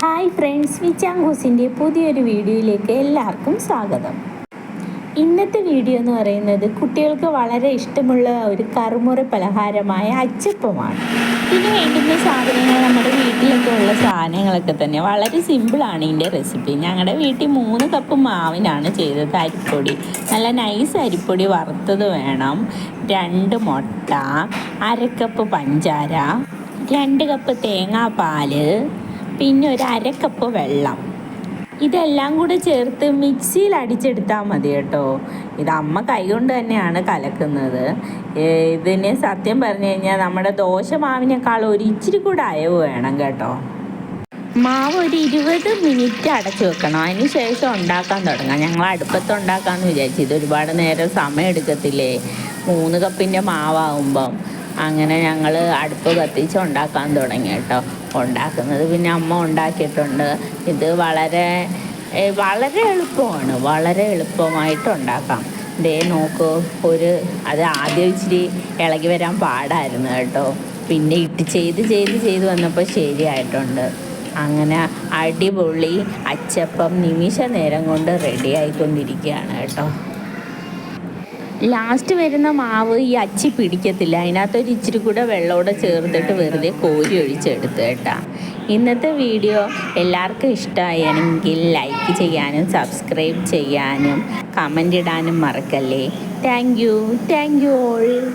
Hi friends വിച്ചാങ്കൂസിന്റെ പുതിയൊരു വീഡിയോയിലേക്ക് എല്ലാവർക്കും സ്വാഗതം. ഇന്നത്തെ വീഡിയോ എന്ന് പറയുന്നത് കുട്ടികൾക്ക് വളരെ ഇഷ്ടമുള്ള ഒരു കറുമുറ പലഹാരമായ അച്ചപ്പമാണ്. ഇതിന് വേണ്ടുന്ന സാധനങ്ങൾ നമ്മുടെ വീട്ടിലൊക്കെ ഉള്ള സാധനങ്ങളൊക്കെ തന്നെ വളരെ സിമ്പിളാണ് ഇതിന്റെ റെസിപ്പി. ഞങ്ങളുടെ വീട്ടിൽ മൂന്ന് കപ്പ് മാവിനാണ് ചെയ്തത്. അരിപ്പൊടി നല്ല നൈസ് അരിപ്പൊടി വറുത്തത് വേണം. രണ്ട് മുട്ട അരക്കപ്പ് പഞ്ചാര രണ്ട് കപ്പ് തേങ്ങാപ്പാൽ പിന്നെ ഒരു അരക്കപ്പ് വെള്ളം. ഇതെല്ലാം കൂടെ ചേർത്ത് മിക്സിയിൽ അടിച്ചെടുത്താൽ മതി കേട്ടോ. ഇത് അമ്മ കൈകൊണ്ട് തന്നെയാണ് കലക്കുന്നത്. ഇതിന് സത്യം പറഞ്ഞു കഴിഞ്ഞാൽ നമ്മുടെ ദോശ മാവിനേക്കാൾ ഒരു ഇച്ചിരി കൂടെ അയവ് വേണം കേട്ടോ. മാവ് ഒരു ഇരുപത് മിനിറ്റ് അടച്ചു വെക്കണം. അതിന് ശേഷം ഉണ്ടാക്കാൻ തുടങ്ങാം. ഞങ്ങൾ അടുപ്പത്ത് ഉണ്ടാക്കാമെന്ന് വിചാരിച്ചു. ഇത് ഒരുപാട് നേരം സമയം എടുക്കത്തില്ലേ? മൂന്ന് കപ്പിന്റെ മാവാകുമ്പം അങ്ങനെ ഞങ്ങൾ അടുപ്പ് കത്തിച്ച് ഉണ്ടാക്കാൻ തുടങ്ങി കേട്ടോ. ഉണ്ടാക്കുന്നത് പിന്നെ അമ്മ ഉണ്ടാക്കിയിട്ടുണ്ട്. ഇത് വളരെ വളരെ എളുപ്പമാണ്. വളരെ എളുപ്പമായിട്ട് ഉണ്ടാക്കാം. ദേ നോക്കൂ ഒരു അത് ആദ്യം ഇച്ചിരി ഇളകി വരാൻ പാടായിരുന്നു കേട്ടോ. പിന്നെ ഇട്ട് ചെയ്ത് ചെയ്ത് ചെയ്ത് വന്നപ്പോൾ ശരിയായിട്ടുണ്ട്. അങ്ങനെ അടിപൊളി അച്ചപ്പം നിമിഷ നേരം കൊണ്ട് റെഡിയായിക്കൊണ്ടിരിക്കുകയാണ് കേട്ടോ. ലാസ്റ്റ് വരുന്ന മാവ് ഈ അച്ചി പിടിക്കത്തില്ല. അതിനകത്തൊരു ഇച്ചിരി കൂടെ വെള്ളമോടെ ചേർത്തിട്ട് വെറുതെ കോരി ഒഴിച്ചെടുത്ത് കേട്ടാ. ഇന്നത്തെ വീഡിയോ എല്ലാവർക്കും ഇഷ്ടമായെങ്കിൽ ലൈക്ക് ചെയ്യാനും സബ്സ്ക്രൈബ് ചെയ്യാനും കമന്റ് ഇടാനും മറക്കല്ലേ. Thank you thank you all